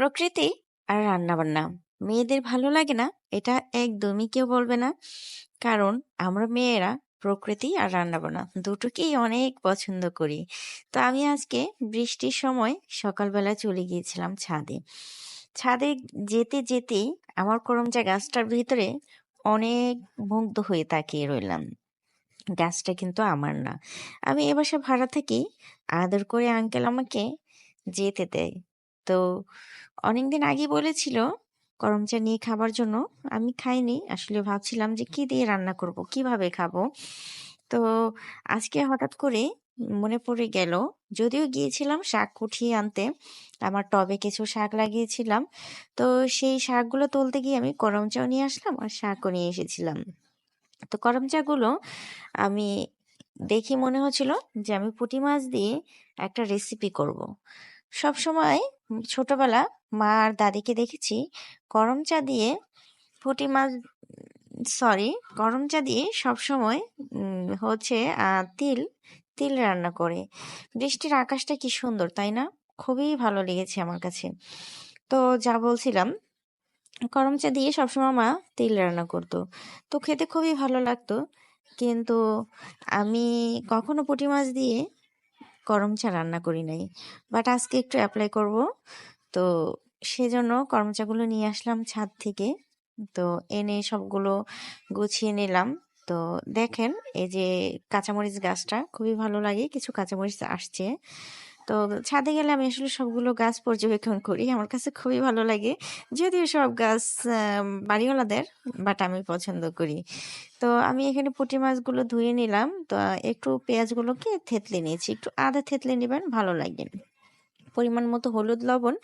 প্রকৃতি আর রান্নাবান্না। মেয়েদের ভালো লাগে না? এটা একদমই কেউ বলবে না। কারণ আমরা মেয়েরা প্রকৃতি আর রান্নাবান্না দুটোকেই অনেক পছন্দ করি। তো আমি আজকে বৃষ্টির সময় সকালবেলা চলে গিয়েছিলাম ছাদে। ছাদে যেতে যেতে আমার করমচা গাছটার ভিতরে অনেক মুগ্ধ হয়ে তাকিয়ে রইলাম। গাছটা কিন্তু আমার না। আমি এ বাসা ভাড়া থাকি আদর করে আঙ্কেল আমাকে যেতে দেয়। তো অনেকদিন আগে বলেছিল করম চা নিয়ে খাবার জন্য। আমি খাইনি, আসলে ভাবছিলাম যে কি দিয়ে রান্না করব, কীভাবে খাব? তো আজকে হঠাৎ করে মনে পড়ে গেল, যদিও গিয়েছিলাম শাক কুঠিয়ে আনতে, আমার টবে কিছু শাক লাগিয়েছিলাম। তো সেই শাকগুলো তুলতে গিয়ে আমি করম চাও নিয়ে আসলাম আর শাকও নিয়ে এসেছিলাম। তো করম চাগুলো আমি দেখি মনে হচ্ছিল যে আমি পুঁটি মাছ দিয়ে একটা রেসিপি করব। সব সময় ছোটবেলা মা আর দাদিকে দেখেছি গরম চা দিয়ে পুঁটি মাছ সরি গরম চা দিয়ে সবসময় হচ্ছে তিল তিল রান্না করে। বৃষ্টির আকাশটা কি সুন্দর, তাই না? খুবই ভালো লেগেছে আমার কাছে। তো যা বলছিলাম, গরম চা দিয়ে সবসময় মা তিল রান্না করতো। তো খেতে খুবই ভালো লাগতো। কিন্তু আমি কখনো পুঁটি মাছ দিয়ে গরম চা রান্না করি নাই। বাট আজকে একটু অ্যাপ্লাই করব। তো সেজন্য করমচাগুলো নিয়ে আসলাম ছাদ থেকে। তো এনে সবগুলো গুছিয়ে নিলাম। তো দেখেন, এই যে কাঁচামরিচ গাছটা খুবই ভালো লাগে, কিছু কাঁচামরিচ আসছে। তো ছাদে গেলে আমি আসলে সবগুলো গাছ পর্যবেক্ষণ করি। আমার কাছে খুবই ভালো লাগে। যদিও সব গাছ বাড়িওয়ালাদের বাট আমি পছন্দ করি। তো আমি এখানে পুঁটি মাছগুলো ধুয়ে নিলাম। তো একটু পেঁয়াজগুলোকে থেতলে নিয়েছি। একটু আদা থেতলে নেবেন, ভালো লাগে পরিমাণ মতো হলুদ, লবণ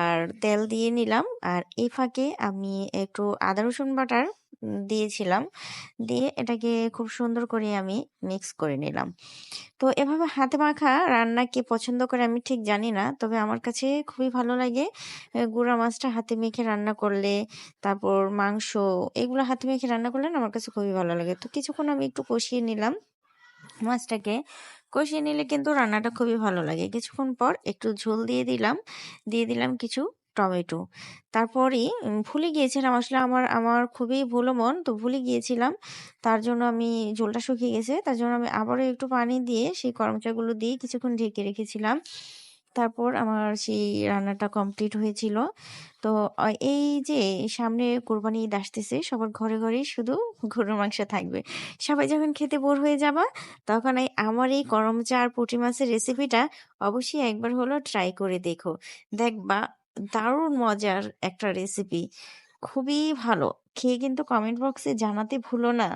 আর তেল দিয়ে নিলাম। আর এই ফাঁকে আমি একটু আদা রসুন বাটার দিয়েছিলাম। দিয়ে এটাকে খুব সুন্দর করে আমি মিক্স করে নিলাম। তো এভাবে হাতে মাখা রান্না কে পছন্দ করে আমি ঠিক জানি না, তবে আমার কাছে খুবই ভালো লাগে। গুঁড়া মাছটা হাতে মেখে রান্না করলে, তারপর মাংস এগুলো হাতে মেখে রান্না করলে আমার কাছে খুবই ভালো লাগে। তো কিছুক্ষণ আমি একটু কষিয়ে নিলাম মাছটাকে। কষিয়ে নিলে কিন্তু রান্নাটা খুবই ভালো লাগে। কিছুক্ষণ পর একটু ঝোল দিয়ে দিলাম। দিয়ে দিলাম কিছু টমেটো। তারপরই ভুলে গিয়েছিলাম আসলে আমার আমার খুবই ভুলো মন, তো ভুলে গিয়েছিলাম। তার জন্য আমি ঝোলটা শুকিয়ে গেছে, তার জন্য আমি আবারও একটু পানি দিয়ে সেই করমচাগুলো দিয়ে কিছুক্ষণ ঢেকে রেখেছিলাম। তারপর আমার সেই রান্নাটা কমপ্লিট হয়েছিল। তো এই যে সামনে কোরবানি ঈদ আসতেছে, সবার ঘরে ঘরেই শুধু গরুর মাংস থাকবে। সবাই যখন খেতে বোর হয়ে যাবা, তখন এই আমার এই করম চা আর পুঁটি মাছের রেসিপিটা অবশ্যই একবার হলো ট্রাই করে দেখো। দেখবা দারুণ মজার একটা রেসিপি খুবই ভালো। খেয়ে কিন্তু কমেন্ট বক্সে জানাতে ভুলো না।